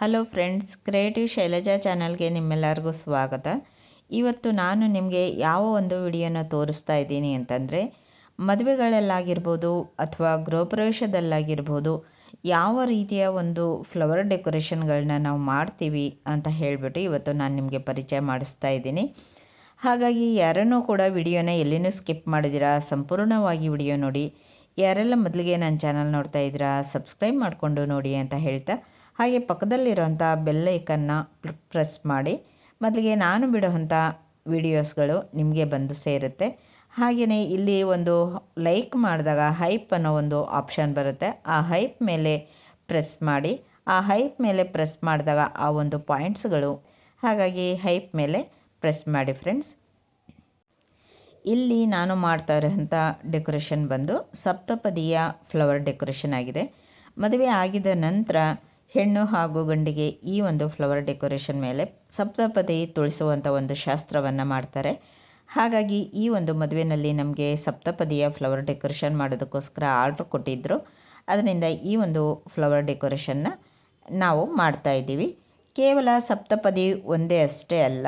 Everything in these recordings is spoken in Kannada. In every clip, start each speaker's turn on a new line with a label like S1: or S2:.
S1: ಹಲೋ ಫ್ರೆಂಡ್ಸ್, ಕ್ರಿಯೇಟಿವ್ ಶೈಲಜಾ ಚಾನಲ್ಗೆ ನಿಮ್ಮೆಲ್ಲರಿಗೂ ಸ್ವಾಗತ. ಇವತ್ತು ನಾನು ನಿಮಗೆ ಯಾವ ಒಂದು ವಿಡಿಯೋನ ತೋರಿಸ್ತಾ ಇದ್ದೀನಿ ಅಂತಂದರೆ, ಮದುವೆಗಳಲ್ಲಾಗಿರ್ಬೋದು ಅಥವಾ ಗೃಹಪ್ರವೇಶದಲ್ಲಾಗಿರ್ಬೋದು ಯಾವ ರೀತಿಯ ಒಂದು ಫ್ಲವರ್ ಡೆಕೋರೇಷನ್ಗಳನ್ನ ನಾವು ಮಾಡ್ತೀವಿ ಅಂತ ಹೇಳಿಬಿಟ್ಟು ಇವತ್ತು ನಾನು ನಿಮಗೆ ಪರಿಚಯ ಮಾಡಿಸ್ತಾ ಇದ್ದೀನಿ. ಹಾಗಾಗಿ ಯಾರನ್ನೂ ಕೂಡ ವಿಡಿಯೋನ ಎಲ್ಲಿನೂ ಸ್ಕಿಪ್ ಮಾಡಿದಿರಾ ಸಂಪೂರ್ಣವಾಗಿ ವಿಡಿಯೋ ನೋಡಿ, ಯಾರೆಲ್ಲ ಮೊದಲಿಗೆ ನನ್ನ ಚಾನಲ್ ನೋಡ್ತಾ ಇದ್ದೀರಾ, ಸಬ್ಸ್ಕ್ರೈಬ್ ಮಾಡಿಕೊಂಡು ನೋಡಿ ಅಂತ ಹೇಳ್ತಾ ಹಾಗೆ ಪಕ್ಕದಲ್ಲಿರುವಂಥ ಬೆಲ್ಲೈಕನ್ನು ಪ್ರೆಸ್ ಮಾಡಿ ಮೊದಲಿಗೆ ನಾನು ಬಿಡುವಂಥ ವಿಡಿಯೋಸ್ಗಳು ನಿಮಗೆ ಬಂದು ಸೇರುತ್ತೆ. ಹಾಗೆಯೇ ಇಲ್ಲಿ ಒಂದು ಲೈಕ್ ಮಾಡಿದಾಗ ಹೈಪ್ ಅನ್ನೋ ಒಂದು ಆಪ್ಷನ್ ಬರುತ್ತೆ. ಆ ಹೈಪ್ ಮೇಲೆ ಪ್ರೆಸ್ ಮಾಡಿ, ಆ ಹೈಪ್ ಮೇಲೆ ಪ್ರೆಸ್ ಮಾಡಿದಾಗ ಆ ಒಂದು ಪಾಯಿಂಟ್ಸ್ಗಳು ಹಾಗಾಗಿ ಹೈಪ್ ಮೇಲೆ ಪ್ರೆಸ್ ಮಾಡಿ ಫ್ರೆಂಡ್ಸ್ ಇಲ್ಲಿ ನಾನು ಮಾಡ್ತಾ ಇರೋಂಥ ಡೆಕೋರೇಷನ್ ಬಂದು ಸಪ್ತಪದಿಯ ಫ್ಲವರ್ ಡೆಕೋರೇಷನ್ ಆಗಿದೆ. ಮದುವೆ ಆಗಿದ ನಂತರ ಹೆಣ್ಣು ಹಾಗೂ ಗಂಡಿಗೆ ಈ ಒಂದು ಫ್ಲವರ್ ಡೆಕೋರೇಷನ್ ಮೇಲೆ ಸಪ್ತಪದಿ ತುಳಿಸುವಂಥ ಒಂದು ಶಾಸ್ತ್ರವನ್ನು ಮಾಡ್ತಾರೆ. ಹಾಗಾಗಿ ಈ ಒಂದು ಮದುವೆಯಲ್ಲಿ ನಮಗೆ ಸಪ್ತಪದಿಯ ಫ್ಲವರ್ ಡೆಕೋರೇಷನ್ ಮಾಡೋದಕ್ಕೋಸ್ಕರ ಆರ್ಡ್ರ್ ಕೊಟ್ಟಿದ್ದರು ಅದರಿಂದ ಈ ಒಂದು ಫ್ಲವರ್ ಡೆಕೋರೇಷನ್ನ ನಾವು ಮಾಡ್ತಾ ಇದ್ದೀವಿ. ಕೇವಲ ಸಪ್ತಪದಿ ಒಂದೇ ಅಷ್ಟೇ ಅಲ್ಲ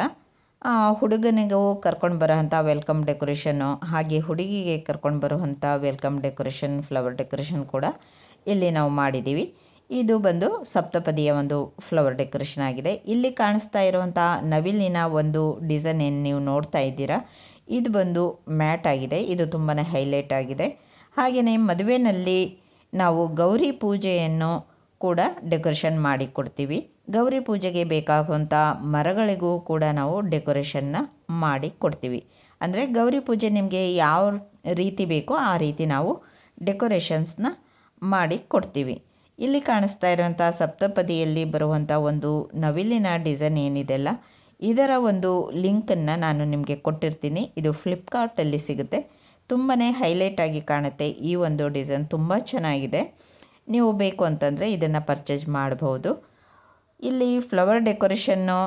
S1: ಹುಡುಗನಿಗೂ ಕರ್ಕೊಂಡು ಬರೋವಂಥ ವೆಲ್ಕಮ್ ಡೆಕೋರೇಷನ್ನು ಹಾಗೆ ಹುಡುಗಿಗೆ ಕರ್ಕೊಂಡು ಬರುವಂಥ ವೆಲ್ಕಮ್ ಡೆಕೋರೇಷನ್ ಫ್ಲವರ್ ಡೆಕೋರೇಷನ್ ಕೂಡ ಇಲ್ಲಿ ನಾವು ಮಾಡಿದ್ದೀವಿ. ಇದು ಬಂದು ಸಪ್ತಪದಿಯ ಒಂದು ಫ್ಲವರ್ ಡೆಕೋರೇಷನ್ ಆಗಿದೆ. ಇಲ್ಲಿ ಕಾಣಿಸ್ತಾ ಇರುವಂಥ ನವಿಲಿನ ಒಂದು ಡಿಸೈನ್ ಏನು ನೀವು ನೋಡ್ತಾ ಇದ್ದೀರಾ? ಇದು ಬಂದು ಮ್ಯಾಟ್ ಆಗಿದೆ. ಇದು ತುಂಬಾ ಹೈಲೈಟ್ ಆಗಿದೆ. ಹಾಗೆಯೇ ಮದುವೆಯಲ್ಲಿ ನಾವು ಗೌರಿ ಪೂಜೆಯನ್ನು ಕೂಡ ಡೆಕೋರೇಷನ್ ಮಾಡಿ ಕೊಡ್ತೀವಿ ಗೌರಿ ಪೂಜೆಗೆ ಬೇಕಾಗುವಂಥ ಮರಗಳಿಗೂ ಕೂಡ ನಾವು ಡೆಕೋರೇಷನ್ನ ಮಾಡಿ ಕೊಡ್ತೀವಿ ಅಂದರೆ ಗೌರಿ ಪೂಜೆ ನಿಮಗೆ ಯಾವ ರೀತಿ ಬೇಕೋ ಆ ರೀತಿ ನಾವು ಡೆಕೋರೇಷನ್ಸ್ನ ಮಾಡಿ ಕೊಡ್ತೀವಿ ಇಲ್ಲಿ ಕಾಣಿಸ್ತಾ ಇರುವಂಥ ಸಪ್ತಪದಿಯಲ್ಲಿ ಬರುವಂಥ ಒಂದು ನವಿಲಿನ ಡಿಸೈನ್ ಏನಿದೆಲ್ಲ ಇದರ ಒಂದು ಲಿಂಕನ್ನು ನಾನು ನಿಮಗೆ ಕೊಟ್ಟಿರ್ತೀನಿ. ಇದು ಫ್ಲಿಪ್ಕಾರ್ಟಲ್ಲಿ ಸಿಗುತ್ತೆ. ತುಂಬಾ ಹೈಲೈಟ್ ಆಗಿ ಕಾಣುತ್ತೆ ಈ ಒಂದು ಡಿಸೈನ್. ತುಂಬ ಚೆನ್ನಾಗಿದೆ. ನೀವು ಬೇಕು ಅಂತಂದರೆ ಇದನ್ನು ಪರ್ಚೇಸ್ ಮಾಡಬಹುದು ಇಲ್ಲಿ ಫ್ಲವರ್ ಡೆಕೋರೇಷನ್ನು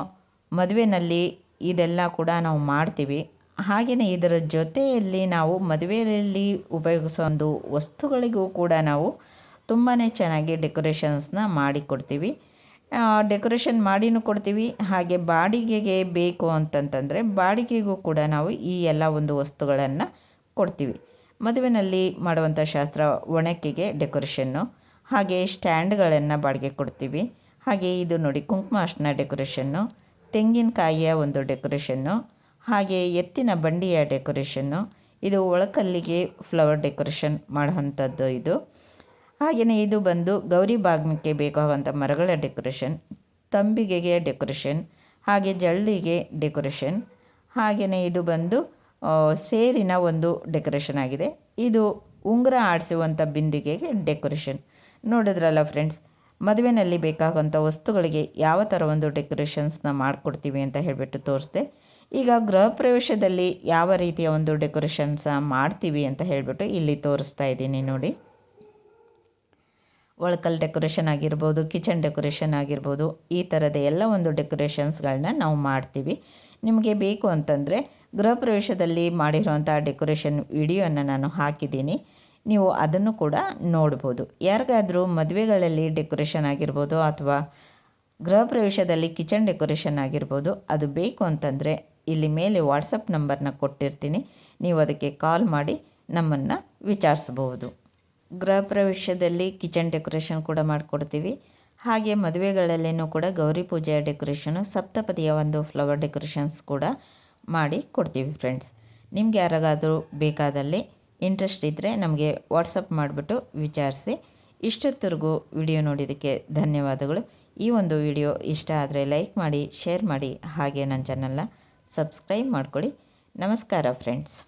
S1: ಮದುವೆಯಲ್ಲಿ ಇದೆಲ್ಲ ಕೂಡ ನಾವು ಮಾಡ್ತೀವಿ. ಹಾಗೆಯೇ ಇದರ ಜೊತೆಯಲ್ಲಿ ನಾವು ಮದುವೆಯಲ್ಲಿ ಉಪಯೋಗಿಸೋ ಒಂದು ವಸ್ತುಗಳಿಗೂ ಕೂಡ ನಾವು ತುಂಬಾ ಚೆನ್ನಾಗಿ ಡೆಕೋರೇಷನ್ಸ್ನ ಮಾಡಿ ಕೊಡ್ತೀವಿ ಡೆಕೋರೇಷನ್ ಮಾಡಿನೂ ಕೊಡ್ತೀವಿ. ಹಾಗೆ ಬಾಡಿಗೆಗೆ ಬೇಕು ಅಂತಂತಂದರೆ ಬಾಡಿಗೆಗೂ ಕೂಡ ನಾವು ಈ ಎಲ್ಲ ಒಂದು ವಸ್ತುಗಳನ್ನು ಕೊಡ್ತೀವಿ. ಮದುವೆಯಲ್ಲಿ ಮಾಡುವಂಥ ಶಾಸ್ತ್ರ ಒಣಕೆಗೆ ಡೆಕೋರೇಷನ್ನು, ಹಾಗೆ ಸ್ಟ್ಯಾಂಡ್ಗಳನ್ನು ಬಾಡಿಗೆ ಕೊಡ್ತೀವಿ. ಹಾಗೆ ಇದು ನೋಡಿ ಕುಂಕುಮ ಅಷ್ಟನ ಡೆಕೋರೇಷನ್ನು, ತೆಂಗಿನಕಾಯಿಯ ಒಂದು ಡೆಕೋರೇಷನ್ನು, ಹಾಗೆ ಎತ್ತಿನ ಬಂಡಿಯ ಡೆಕೋರೇಷನ್ನು, ಇದು ಒಳಕಲ್ಲಿಗೆ ಫ್ಲವರ್ ಡೆಕೋರೇಷನ್ ಮಾಡುವಂಥದ್ದು ಇದು. ಹಾಗೆಯೇ ಇದು ಬಂದು ಗೌರಿ ಬಾಗ್ನಕ್ಕೆ ಬೇಕಾಗುವಂಥ ಮರಗಳ ಡೆಕೋರೇಷನ್ ತಂಬಿಗೆಗೆ ಡೆಕೋರೇಷನ್, ಹಾಗೆ ಜಳ್ಳಿಗೆ ಡೆಕೋರೇಷನ್, ಹಾಗೆಯೇ ಇದು ಬಂದು ಸೇರಿನ ಒಂದು ಡೆಕೋರೇಷನ್ ಆಗಿದೆ. ಇದು ಉಂಗುರ ಆಡಿಸುವಂಥ ಬಿಂದಿಗೆಗೆ ಡೆಕೋರೇಷನ್. ನೋಡಿದ್ರಲ್ಲ ಫ್ರೆಂಡ್ಸ್ ಮದುವೆಯಲ್ಲಿ ಬೇಕಾಗುವಂಥ ವಸ್ತುಗಳಿಗೆ ಯಾವ ಥರ ಒಂದು ಡೆಕೋರೇಷನ್ಸ್ನ ಮಾಡಿಕೊಡ್ತೀವಿ ಅಂತ ಹೇಳಿಬಿಟ್ಟು ತೋರಿಸ್ದೆ. ಈಗ ಗೃಹ ಪ್ರವೇಶದಲ್ಲಿ ಯಾವ ರೀತಿಯ ಒಂದು ಡೆಕೋರೇಷನ್ಸ ಮಾಡ್ತೀವಿ ಅಂತ ಹೇಳಿಬಿಟ್ಟು ಇಲ್ಲಿ ತೋರಿಸ್ತಾ ಇದ್ದೀನಿ ನೋಡಿ. ಒಳಕಲ್ ಡೆಕೋರೇಷನ್ ಆಗಿರ್ಬೋದು, ಕಿಚನ್ ಡೆಕೋರೇಷನ್ ಆಗಿರ್ಬೋದು, ಈ ಥರದ ಎಲ್ಲ ಒಂದು ಡೆಕೋರೇಷನ್ಸ್ಗಳನ್ನ ನಾವು ಮಾಡ್ತೀವಿ. ನಿಮಗೆ ಬೇಕು ಅಂತಂದರೆ ಗೃಹ ಪ್ರವೇಶದಲ್ಲಿ ಮಾಡಿರುವಂಥ ಡೆಕೋರೇಷನ್ ವಿಡಿಯೋನ ನಾನು ಹಾಕಿದ್ದೀನಿ. ನೀವು ಅದನ್ನು ಕೂಡ ನೋಡ್ಬೋದು. ಯಾರಿಗಾದರೂ ಮದುವೆಗಳಲ್ಲಿ ಡೆಕೋರೇಷನ್ ಆಗಿರ್ಬೋದು ಅಥವಾ ಗೃಹ ಪ್ರವೇಶದಲ್ಲಿ ಕಿಚನ್ ಡೆಕೋರೇಷನ್ ಆಗಿರ್ಬೋದು, ಅದು ಬೇಕು ಅಂತಂದರೆ ಇಲ್ಲಿ ಮೇಲೆ ವಾಟ್ಸಪ್ ನಂಬರ್ನ ಕೊಟ್ಟಿರ್ತೀನಿ. ನೀವು ಅದಕ್ಕೆ ಕಾಲ್ ಮಾಡಿ ನಮ್ಮನ್ನು ವಿಚಾರಿಸ್ಬೋದು. ಗೃಹ ಪ್ರವೇಶದಲ್ಲಿ ಕಿಚನ್ ಡೆಕೋರೇಷನ್ ಕೂಡ ಮಾಡಿಕೊಡ್ತೀವಿ. ಹಾಗೆ ಮದುವೆಗಳಲ್ಲೇನೂ ಕೂಡ ಗೌರಿ ಪೂಜೆಯ ಡೆಕೋರೇಷನು, ಸಪ್ತಪದಿಯ ಒಂದು ಫ್ಲವರ್ ಡೆಕೋರೇಷನ್ಸ್ ಕೂಡ ಮಾಡಿ ಕೊಡ್ತೀವಿ ಫ್ರೆಂಡ್ಸ್. ನಿಮ್ಗೆ ಯಾರಿಗಾದರೂ ಬೇಕಾದಲ್ಲಿ ಇಂಟ್ರೆಸ್ಟ್ ಇದ್ದರೆ ನಮಗೆ ವಾಟ್ಸಪ್ ಮಾಡಿಬಿಟ್ಟು ವಿಚಾರಿಸಿ. ಇಷ್ಟೊತ್ತರೆಗೂ ವಿಡಿಯೋ ನೋಡಿದ್ದಕ್ಕೆ ಧನ್ಯವಾದಗಳು. ಈ ಒಂದು ವಿಡಿಯೋ ಇಷ್ಟ ಆದರೆ ಲೈಕ್ ಮಾಡಿ, ಶೇರ್ ಮಾಡಿ, ಹಾಗೆ ನನ್ನ ಚಾನಲ್ನ ಸಬ್ಸ್ಕ್ರೈಬ್ ಮಾಡಿಕೊಡಿ ನಮಸ್ಕಾರ ಫ್ರೆಂಡ್ಸ್.